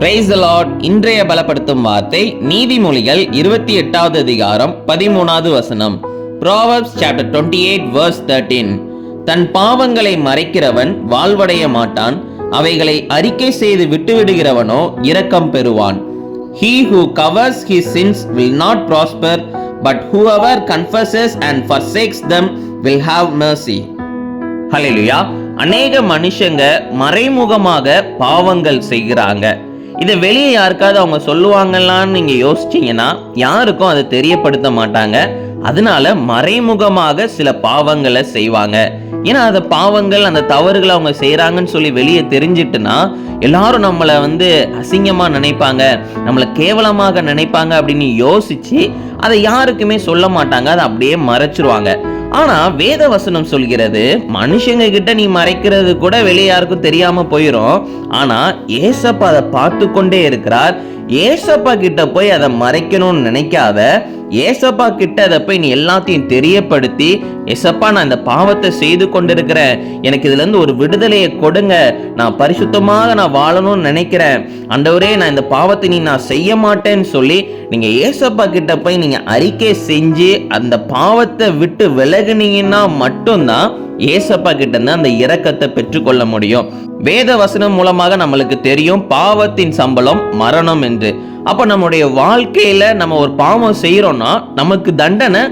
Price Lord இன்றைய பலப்படுத்தும் வார்த்தை நீதிமொழிகள் இருபத்தி எட்டாவது அதிகாரம் பதிமூணாவது வசனம். Proverbs chapter twenty eight verse thirteen தன் பாவங்களை மறைக்கிறவன் வாழ்வடைய மாட்டான். அவைகளை அறிக்கை செய்து விட்டுவிடுகிறவனோ இரக்கம் பெறுவான். He who covers his sins will not prosper but whoever confesses and forsakes them will have mercy. ஹalleluya அநேக மனுஷங்க மறைமுகமாக பாவங்கள் செய்கிறாங்க. இதை வெளியே யாருக்காவது அவங்க சொல்லுவாங்களான்னு நீங்க யோசிச்சீங்கன்னா யாருக்கும் அதை தெரியப்படுத்த மாட்டாங்க. அதனால மறைமுகமாக சில பாவங்களை செய்வாங்க. ஏன்னா அந்த பாவங்கள் அந்த தவறுகளை அவங்க செய்கிறாங்கன்னு சொல்லி வெளியே தெரிஞ்சிட்டுனா எல்லாரும் நம்மளை வந்து அசிங்கமா நினைப்பாங்க நம்மளை கேவலமாக நினைப்பாங்க அப்படின்னு யோசிச்சு அதை யாருக்குமே சொல்ல மாட்டாங்க. அதை அப்படியே மறைச்சிருவாங்க. ஆனா வேத வசனம் சொல்கிறது மனுஷங்க கிட்ட நீ மறைக்கிறது கூட வெளியே யாருக்கும் தெரியாம போயிடும் ஆனா ஏசப்பா அதை பார்த்து கொண்டே இருக்கிறார். ஏசப்பா கிட்ட போய் அதை மறைக்கணும்னு நினைக்காத. ஏசப்பா கிட்ட அதை போய் நீ எல்லாத்தையும் தெரியப்படுத்தி ஏசப்பா நான் இந்த பாவத்தை செய்து கொண்டிருக்கிறேன். எனக்கு இதுல இருந்து ஒரு விடுதலையை கொடுங்க. நான் பரிசுத்தமாக நான் வாழணும்னு நினைக்கிறேன். அண்டவரே நான் இந்த பாவத்தை நீ நான் செய்ய மாட்டேன்னு சொல்லி நீங்க ஏசப்பா கிட்ட போய் நீங்க அறிக்கை செஞ்சு அந்த பாவத்தை விட்டு விலகுனீங்கன்னா மட்டும்தான் ஏசப்பா கிட்ட அந்த இரக்கத்தை பெற்றுக்கொள்ள முடியும். வேத வசனம் மூலமாக நம்மளுக்கு தெரியும் பாவத்தின் சம்பளம் மரணம் என்று. அப்ப நம்முடைய வாழ்க்கையில நம்ம ஒரு பாவம் செய்யறோம்னா நமக்கு தண்டனை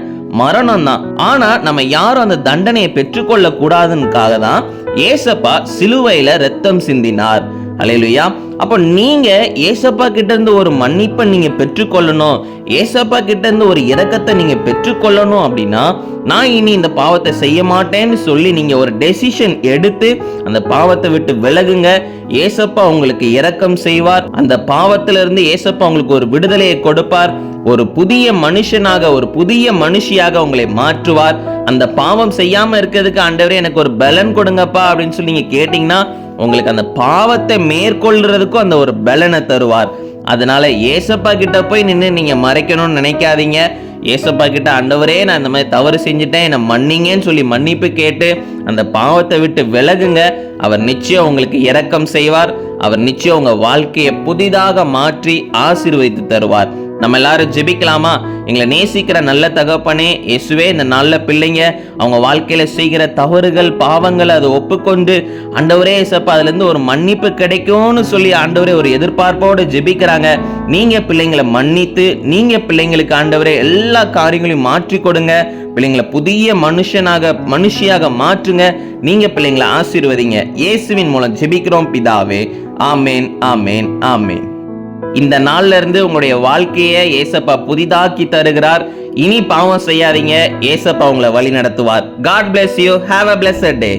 மரணம் தான். ஆனா நம்ம யாரும் அந்த தண்டனையை பெற்றுக்கொள்ள கூடாதுன்னுக்காக தான் ஏசப்பா சிலுவையில ரத்தம் சிந்தினார். அலையிலுயா அப்போ நீங்கள் ஏசப்பா கிட்டேருந்து ஒரு மன்னிப்பை நீங்கள் பெற்றுக்கொள்ளணும். ஏசப்பா கிட்டேருந்து ஒரு இறக்கத்தை நீங்கள் பெற்றுக்கொள்ளணும் அப்படின்னா நான் இனி இந்த பாவத்தை செய்ய மாட்டேன்னு சொல்லி நீங்கள் ஒரு டெசிஷன் எடுத்து அந்த பாவத்தை விட்டு விலகுங்க. ஏசப்பா உங்களுக்கு இரக்கம் செய்வார். அந்த பாவத்திலிருந்து இருந்து ஏசப்பா உங்களுக்கு ஒரு விடுதலையை கொடுப்பார். ஒரு புதிய மனுஷனாக ஒரு புதிய மனுஷியாக உங்களை மாற்றுவார். அந்த பாவம் செய்யாம இருக்கிறதுக்கு ஆண்டவரே எனக்கு ஒரு பலன் கொடுங்கப்பா அப்படின்னு சொல்லி நீங்க கேட்டீங்கன்னா உங்களுக்கு அந்த பாவத்தை மேற்கொள்றதுக்கும் அந்த ஒரு பலனை தருவார். அதனால ஏசப்பா கிட்ட போய் நின்று நீங்க மறைக்கணும்னு நினைக்காதீங்க. ஏசப்பா கிட்ட ஆண்டவரே நான் இந்த மாதிரி தவறு செஞ்சுட்டேன். என்னை மன்னிங்கன்னு சொல்லி மன்னிப்பு கேட்டு அந்த பாவத்தை விட்டு விலகுங்க. அவர் நிச்சயம் உங்களுக்கு இரக்கம் செய்வார். அவர் நிச்சயம் உங்க வாழ்க்கையை புதிதாக மாற்றி ஆசீர்வதித்து தருவார். நம்ம எல்லாரும் ஜெபிக்கலாமா? எங்களை நேசிக்கிற நல்ல தகப்பனே இயேசுவே இந்த நல்ல பிள்ளைங்க அவங்க வாழ்க்கையில் செய்கிற தவறுகள் பாவங்களை அதை ஒப்புக்கொண்டு ஆண்டவரே இயேசப்பா அதுலேருந்து ஒரு மன்னிப்பு கிடைக்கும்னு சொல்லி ஆண்டவரே ஒரு எதிர்பார்ப்போடு ஜெபிக்கிறாங்க. நீங்கள் பிள்ளைங்களை மன்னித்து நீங்கள் பிள்ளைங்களுக்கு ஆண்டவரே எல்லா காரியங்களையும் மாற்றி கொடுங்க. பிள்ளைங்களை புதிய மனுஷனாக மனுஷியாக மாற்றுங்க. நீங்கள் பிள்ளைங்களை ஆசீர்வதிங்க. இயேசுவின் மூலம் ஜெபிக்கிறோம் பிதாவே. ஆமேன் ஆமேன் ஆமேன். இந்த நாள்ல இருந்து உங்களுடைய வாழ்க்கையை ஏசப்பா புதிதாக்கி தருகிறார். இனி பாவம் செய்யாதீங்க. ஏசப்பா உங்களை வழி நடத்துவார் God bless you have a blessed day